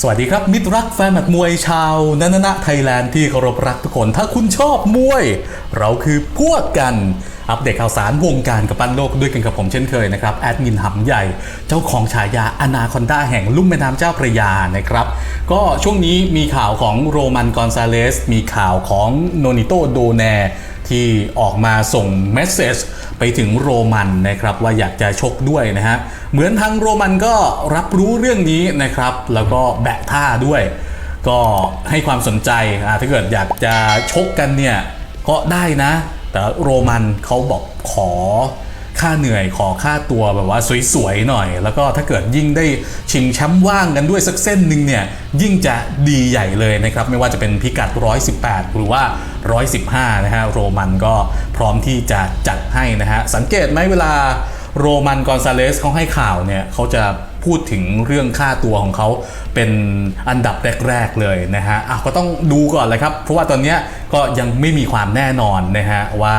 สวัสดีครับ มิตรรักแฟนหมัดมวยชาวนันนะไทยแลนด์ที่เคารพรักทุกคน ถ้าคุณชอบมวย เราคือพวกกัน อัปเดตข่าวสารวงการกับปั้นโลกด้วยกันกับผมเช่นเคยนะครับ แอดมินหำใหญ่ เจ้าของฉายาอนาคอนดาแห่งลุ่มแม่น้ำเจ้าพระยานะครับ ก็ช่วงนี้มีข่าวของโรมันกอนซาเลส มีข่าวของโนนิโตโดแน ที่ออกมาส่งเมสเซจไปถึงโรมันนะครับว่าอยากจะชกด้วยนะฮะเหมือนทางโรมันก็รับรู้เรื่องนี้นะครับ แล้วก็แบะท่าด้วย ก็ให้ความสนใจถ้าเกิดอยากจะชกกันเนี่ยก็ได้นะ แต่โรมันเขาบอกขอ ค่าเหนื่อยขอค่าตัวแบบว่าสวยๆหน่อย แล้วก็ถ้าเกิดยิ่งได้ชิงแชมป์ว่างกันด้วยสักเส้นหนึ่งเนี่ยยิ่งจะดีใหญ่เลยนะครับ ไม่ว่าจะเป็นพิกัด 118 หรือว่า 115 นะฮะโรมันก็พร้อมที่จะจัดให้นะฮะสังเกตไหมเวลาโรมันกอนซาเลสเขาให้ข่าวเนี่ยเขาจะพูดถึงเรื่องค่าตัวของเขาเป็นอันดับแรก ๆ เลยนะฮะอะก็ต้องดูก่อนเลยครับ เพราะว่าตอนนี้ก็ยังไม่มีความแน่นอนนะฮะว่า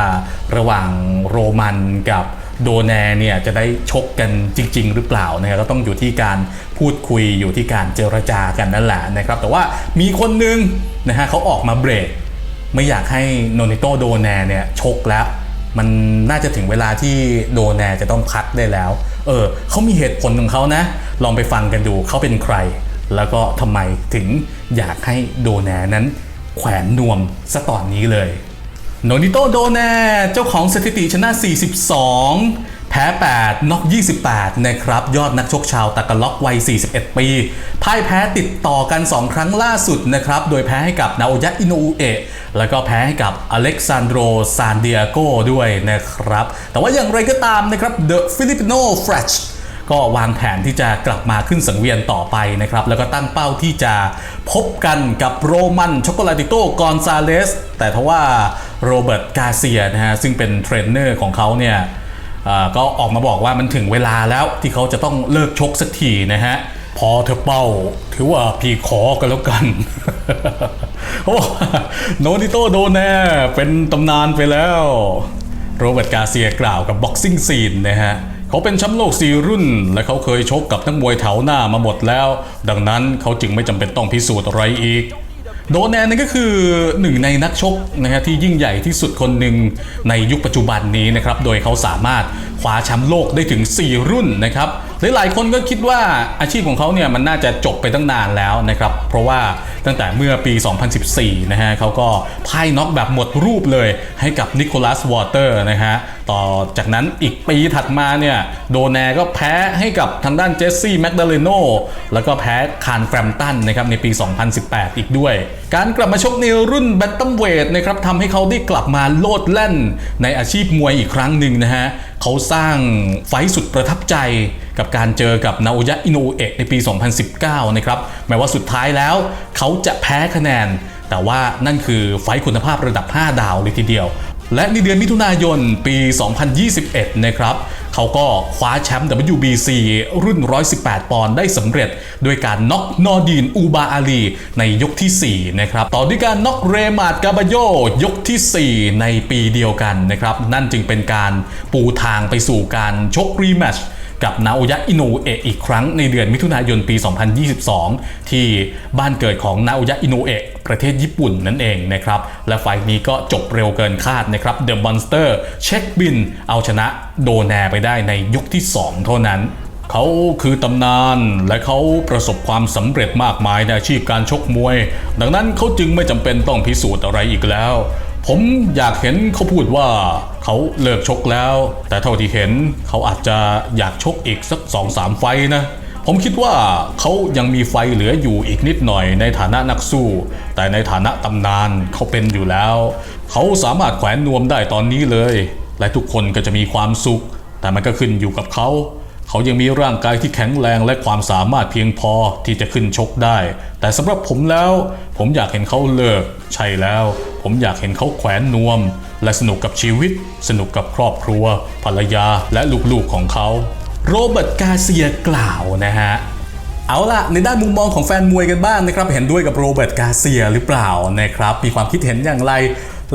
ระหว่างโรมันกับ โดแนเนี่ยจะได้ชกกันจริง ๆ หรือเปล่านะฮะก็ต้องอยู่ที่การพูดคุยอยู่ที่การเจรจากันนั่นแหละนะครับ แต่ว่ามีคนนึงนะฮะเขาออกมาเบรก ไม่อยากให้โนนิโตโดแนเนี่ยชกแล้ว มันน่าจะถึงเวลาที่โดแนจะต้องพักได้แล้ว เออเขามีเหตุผลของเขานะ ลองไปฟังกันดูเขาเป็นใคร แล้วก็ทำไมถึงอยากให้โดแนนั้นแขวนนวมซะตอนนี้เลย โนนิโตโดแนเจ้าของสถิติชนะ 42 แพ้ 8น็อก28 นะครับ ยอดนักชกชาวตะกล็อกวัย 41 ปีพ่ายแพ้ติดต่อกัน 2 ครั้งล่าสุดนะครับ โดยแพ้ให้กับนาโอยะอินโอุเอะแล้วก็แพ้ให้กับอเล็กซานโดรซานเดียโกด้วยนะครับ แต่ว่าอย่างไรก็ตามนะครับ The Filipino Fresh ก็วางแผนที่จะกลับมาขึ้นสังเวียนต่อไปนะครับ แล้วก็ตั้งเป้าที่จะพบกันกับโรมันช็อกโกลาติโตกอนซาเลส แต่ทว่า โรเบิร์ตกาเซียนะฮะซึ่งเป็นเทรนเนอร์ของเขาเนี่ยอ่าก็ออกมาบอกว่ามันถึงเวลาแล้วที่เขาจะต้องเลิกชกสักทีนะฮะพอเธอเป้า ถือว่าพี่ขอกันแล้วกัน โอ้โนนิโตโดนแน่เป็นตำนานไปแล้ว โรเบิร์ตกาเซียกล่าวกับบ็อกซิ่งซีนนะฮะเขาเป็นแชมป์โลก4รุ่น และเขาเคยชกกับนักมวยแถวหน้ามาหมดแล้ว ดังนั้นเขาจึงไม่จำเป็นต้องพิสูจน์อะไรอีก โดแนนนี่ก็คือหนึ่งในนักชกนะฮะที่ยิ่งใหญ่ที่สุดคนหนึ่งในยุคปัจจุบันนี้นะครับ โดยเขาสามารถ คว้าแชมป์โลกได้ถึง 4 รุ่นนะครับหลายๆคนก็คิดว่าอาชีพของเขาเนี่ยมันน่าจะจบไปตั้งนานแล้วนะครับเพราะว่าตั้งแต่เมื่อปี 2014 นะฮะเขาก็พ่ายน็อกแบบหมดรูปเลยให้กับนิโคลัสวอเตอร์นะฮะต่อจากนั้นอีกปีถัดมาเนี่ยโดแนก็แพ้ให้กับทางด้านเจสซี่แมกดาเลโนแล้วก็แพ้คานแฟรมตันนะครับในปี 2018 อีกด้วย การกลับมาชกในรุ่นแบนตัมเวทนะครับทำให้เขาได้กลับมาโลดแล่นในอาชีพมวยอีกครั้งหนึ่งนะฮะ เขาสร้างไฟสุดประทับใจกับการเจอกับนาโอยะอิโนเอะในปี 2019 นะครับแม้ว่าสุดท้ายแล้วเขาจะแพ้คะแนน แต่ว่านั่นคือไฟคุณภาพระดับ 5 ดาวเลยทีเดียว และในเดือนมิถุนายนปี 2021 นะครับเขาก็คว้าแชมป์ WBC รุ่น 118 ปอนด์ได้สำเร็จ ด้วยการน็อกนอร์ดีนอูบาอาลี ในยกทีสี่ 4 นะครับ ต่อด้วยการน็อกเรมาดกาบาโยยกทีสี่ 4 ในปีเดียวกันนะครับ นั่นจึงเป็นการปูทางไปสู่การชกรีแมช กับนาโอยะอิโนเอะอีกครั้งในเดือนมิถุนายนปี 2022 ที่บ้านเกิดของนาโอยะอิโนเอะประเทศญี่ปุ่นนั่นเองนะครับ และไฟนี้ก็จบเร็วเกินคาดนะครับเดอะมอนสเตอร์เช็คบินเอาชนะโดแนไปได้ในยกที่ 2 เท่านั้นเขาคือตำนานและเขาประสบความสำเร็จมากมายในอาชีพการชกมวย ดังนั้นเขาจึงไม่จำเป็นต้องพิสูจน์อะไรอีกแล้ว ผมอยากเห็นเขาพูดว่าเขาเลิกชกแล้ว แต่เท่าที่เห็นเขาอาจจะอยากชกอีกสักสองสามไฟนะ ผมคิดว่าเขายังมีไฟเหลืออยู่อีกนิดหน่อยในฐานะนักสู้ แต่ในฐานะตำนานเขาเป็นอยู่แล้ว เขาสามารถแขวนนวมได้ตอนนี้เลย และทุกคนก็จะมีความสุข แต่มันก็ขึ้นอยู่กับเขา เขายังมีร่างกายที่แข็งแรงและความสามารถเพียงพอที่จะขึ้นชกได้ แต่สำหรับผมแล้ว ผมอยากเห็นเขาเลิก ใช่แล้ว ผมอยากเห็นเขาแขวนนวม และสนุกกับชีวิต สนุกกับครอบครัว ภรรยาและลูกๆของเขา โรเบิร์ตกาเซียกล่าวนะฮะเอาล่ะ ในด้านมุมมองของแฟนมวยกันบ้างนะครับ เห็นด้วยกับโรเบิร์ตกาเซียหรือเปล่านะครับ มีความคิดเห็นอย่างไร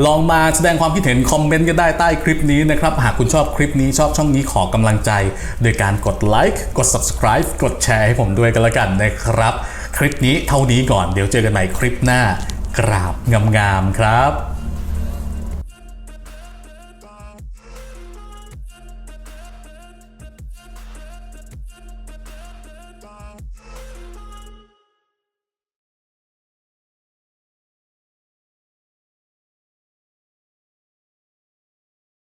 ลองมาแสดงความคิดเห็นคอมเมนต์กันได้ใต้คลิปนี้นะครับ หากคุณชอบคลิปนี้ชอบช่องนี้ขอกำลังใจ โดยการกดไลค์กด subscribe กดแชร์ให้ผมด้วยกันละกันนะครับ คลิปนี้เท่านี้ก่อนเดี๋ยวเจอกันใหม่คลิปหน้ากราบงามๆครับ